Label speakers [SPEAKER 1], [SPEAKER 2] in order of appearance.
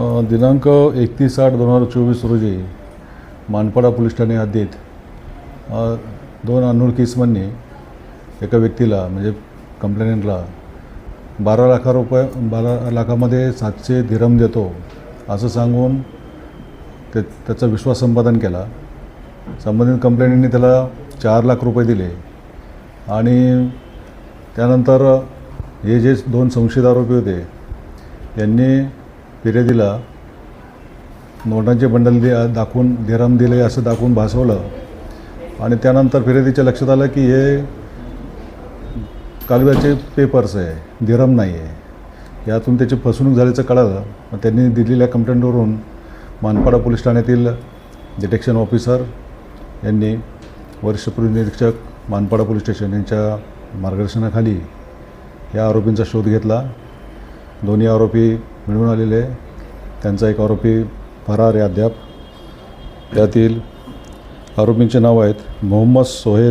[SPEAKER 1] दिनांक एकतीस आठ दोन हजार चोवीस रोजी मानपाडा पोलीस ठाणे हद्दीत दोन अनोळखी एका व्यक्तीला म्हणजे कंप्लेनेंटला बारा लाखा रुपये बारा लाखामध्ये सातशे धिरम देतो असं सांगून ते त्याचा विश्वास संपादन केला. संबंधित कंप्लेंटनी त्याला चार लाख रुपये दिले आणि त्यानंतर हे जे दोन संशयित आरोपी होते त्यांनी फिर्यादीला नोटांचे बंडल दे दाखवून धीराम दिले असं दाखवून भासवलं. आणि त्यानंतर फिर्यादीच्या लक्षात आलं की हे कागदाचे पेपर्स आहे धीराम नाही आहे. यातून त्याची फसवणूक झाल्याचं कळालं. मग त्यांनी दिलेल्या कंप्लेंटवरून मानपाडा पोलीस ठाण्यातील डिटेक्शन ऑफिसर यांनी वरिष्ठ पोलीस निरीक्षक मानपाडा पोलीस स्टेशन यांच्या मार्गदर्शनाखाली या आरोपींचा शोध घेतला. दोन्ही आरोपी मिळून आलेले त्यांचा एक आरोपी फरार आहे अद्याप. त्यातील आरोपींचे नाव आहेत मोहम्मद सोहेल